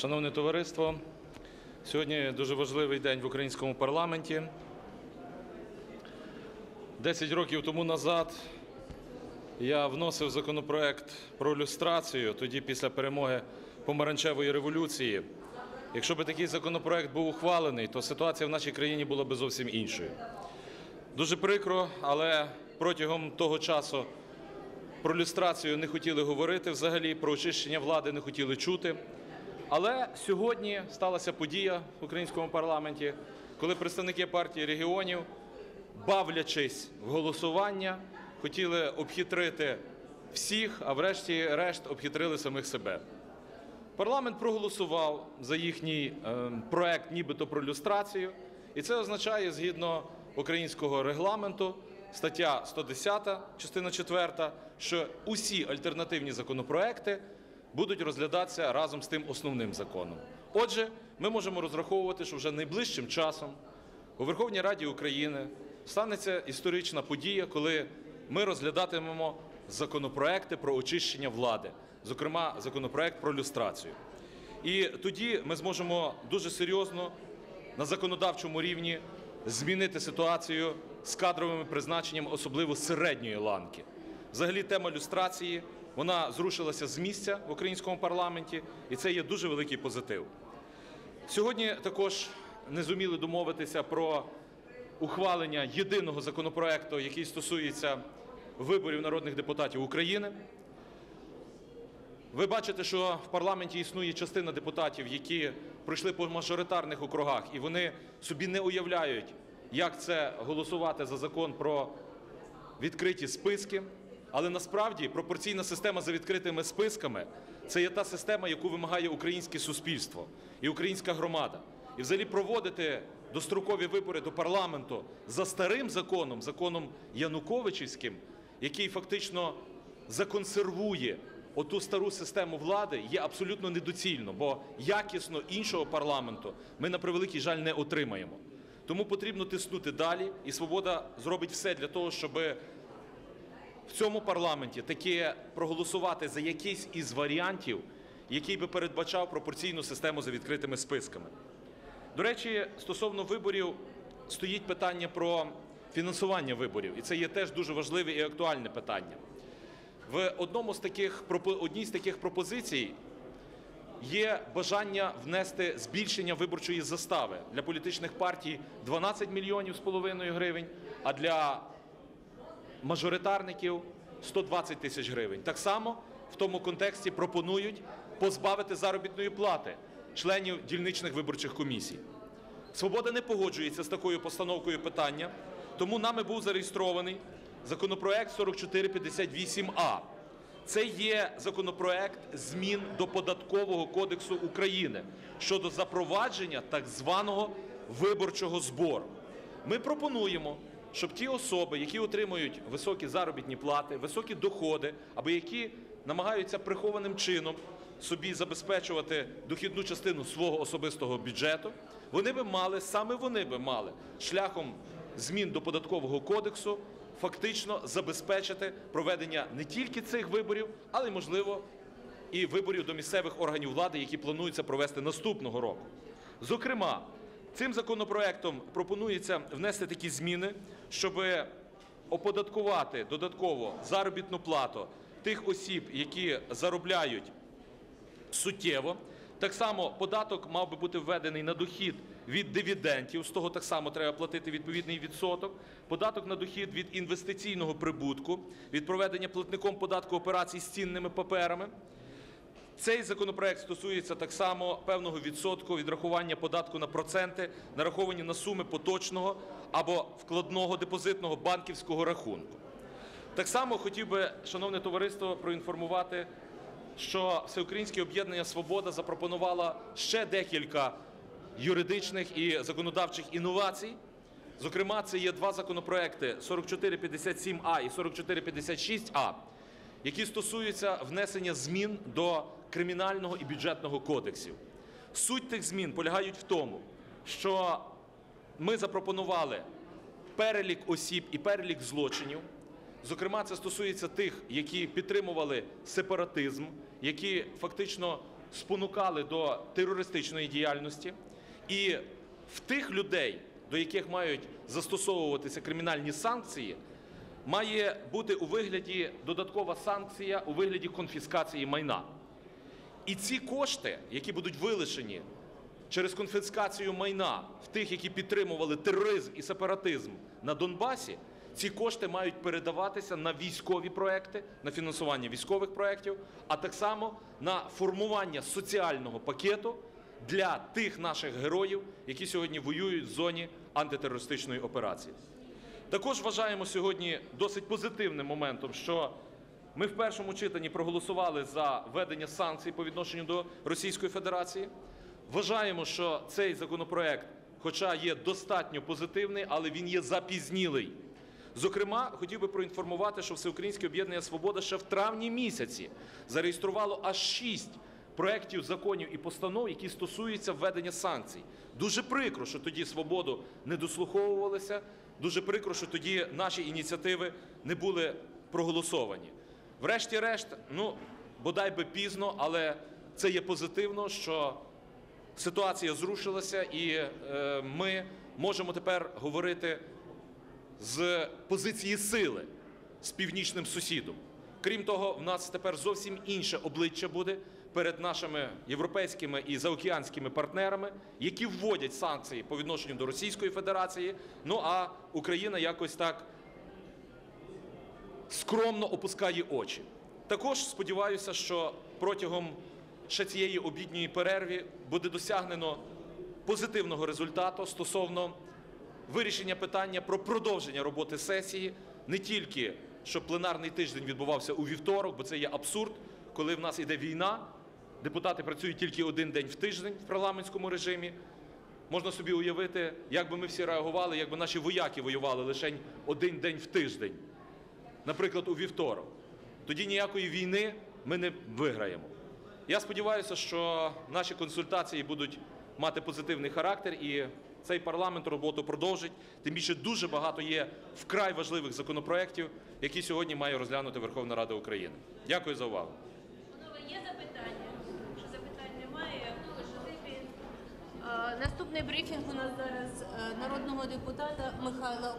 Шановне товариство, сьогодні дуже важливий день в українському парламенті. Десять років тому назад я вносив законопроект про люстрацію, тоді після перемоги помаранчевої революції. Якщо б такий законопроект був ухвалений, то ситуація в нашій країні була б зовсім іншою. Дуже прикро, але протягом того часу про люстрацію не хотіли говорити взагалі, про очищення влади не хотіли чути. Але сьогодні сталася подія в українському парламенті, коли представники партії регіонів, бавлячись в голосування, хотіли обхитрити всіх, а врешті-решт обхитрили самих себе. Парламент проголосував за їхній е, проект, нібито про люстрацію, і це означає, згідно українського регламенту, стаття 110, частина 4, що усі альтернативні законопроекти будуть розглядатися разом з тим основним законом. Отже, ми можемо розраховувати, що вже найближчим часом у Верховній Раді України станеться історична подія, коли ми розглядатимемо законопроекти про очищення влади, зокрема законопроект про люстрацію. І тоді ми зможемо дуже серйозно на законодавчому рівні змінити ситуацію з кадровими призначенням, особливо середньої ланки. Взагалі, тема люстрації вона зрушилася з місця в українському парламенті, і це є дуже великий позитив. Сьогодні також не зуміли домовитися про ухвалення єдиного законопроекту, який стосується виборів народних депутатів України. Ви бачите, що в парламенті існує частина депутатів, які пройшли по мажоритарних округах, і вони собі не уявляють, як це голосувати за закон про відкриті списки. Але насправді пропорційна система за відкритими списками це є та система, яку вимагає українське суспільство і українська громада. І взагалі проводити дострокові вибори до парламенту за старим законом, законом Януковичівським, який фактично законсервує оту стару систему влади, є абсолютно недоцільно, бо якісно іншого парламенту ми на превеликий жаль не отримаємо. Тому потрібно тиснути далі, і свобода зробить все для того, щоби в цьому парламенті таки проголосувати за якийсь із варіантів, який би передбачав пропорційну систему за відкритими списками. До речі, стосовно виборів стоїть питання про фінансування виборів, і це є теж дуже важливе і актуальне питання. В одному з таких одній з таких пропозицій є бажання внести збільшення виборчої застави для політичних партій 12 мільйонів з половиною гривень, а для мажоритарників 120 тисяч гривень. Так само в тому контексті пропонують позбавити заробітної плати членів дільничних виборчих комісій. Свобода не погоджується з такою постановкою питання, тому нами був зареєстрований законопроект 4458А. Це є законопроект змін до Податкового кодексу України щодо запровадження так званого виборчого збору. Ми пропонуємо, щоб ті особи, які отримують високі заробітні плати, високі доходи, або які намагаються прихованим чином собі забезпечувати дохідну частину свого особистого бюджету, вони би мали, саме вони би мали шляхом змін до податкового кодексу фактично забезпечити проведення не тільки цих виборів, але й, можливо, і виборів до місцевих органів влади, які планується провести наступного року. Зокрема, цим законопроектом пропонується внести такі зміни, щоб оподаткувати додатково заробітну плату тих осіб, які заробляють суттєво. Так само податок мав би бути введений на дохід від дивідендів, з того так само треба платити відповідний відсоток. Податок на дохід від інвестиційного прибутку, від проведення платником податку операцій з цінними паперами. Цей законопроект стосується так само певного відсотку відрахування податку на проценти, нараховані на суми поточного або вкладного депозитного банківського рахунку. Так само хотів би, шановне товариство, проінформувати, що Всеукраїнське об'єднання Свобода запропонувало ще декілька юридичних і законодавчих інновацій. Зокрема, це є два законопроекти 4457А і 4456А, які стосуються внесення змін до кримінального і бюджетного кодексів. Суть тих змін полягають в тому, що ми запропонували перелік осіб і перелік злочинів. Зокрема, це стосується тих, які підтримували сепаратизм, які фактично спонукали до терористичної діяльності, і в тих людей, до яких мають застосовуватися кримінальні санкції, має бути у вигляді додаткова санкція у вигляді конфіскації майна. І ці кошти, які будуть вилишені через конфіскацію майна в тих, які підтримували тероризм і сепаратизм на Донбасі, ці кошти мають передаватися на військові проекти, на фінансування військових проєктів, а так само на формування соціального пакету для тих наших героїв, які сьогодні воюють в зоні антитерористичної операції. Також вважаємо сьогодні досить позитивним моментом, що ми в першому читанні проголосували за введення санкцій по відношенню до Російської Федерації. Вважаємо, що цей законопроект, хоча є достатньо позитивний, але він є запізнілий. Зокрема, хотів би проінформувати, що Всеукраїнське об'єднання Свобода ще в травні місяці зареєструвало аж шість проєктів законів і постанов, які стосуються введення санкцій. Дуже прикро, що тоді свободу не дослуховувалися. Дуже прикро, що тоді наші ініціативи не були проголосовані. Врешті-решт, ну бодай би пізно, але це є позитивно, що ситуація зрушилася, і е, ми можемо тепер говорити з позиції сили з північним сусідом. Крім того, в нас тепер зовсім інше обличчя буде перед нашими європейськими і заокеанськими партнерами, які вводять санкції по відношенню до Російської Федерації. Ну а Україна якось так скромно опускає очі. Також сподіваюся, що протягом ще цієї обідньої перерви буде досягнено позитивного результату стосовно вирішення питання про продовження роботи сесії не тільки щоб пленарний тиждень відбувався у вівторок, бо це є абсурд, коли в нас іде війна, депутати працюють тільки один день в тиждень в парламентському режимі. Можна собі уявити, як би ми всі реагували, якби наші вояки воювали лише один день в тиждень, наприклад, у вівторок. Тоді ніякої війни ми не виграємо. Я сподіваюся, що наші консультації будуть мати позитивний характер і цей парламент роботу продовжить. Тим більше дуже багато є вкрай важливих законопроєктів, які сьогодні має розглянути Верховна Рада України. Дякую за увагу. Є запитання? Якщо запитань немає. Наступний брифінг у нас зараз е, народного депутата Михайла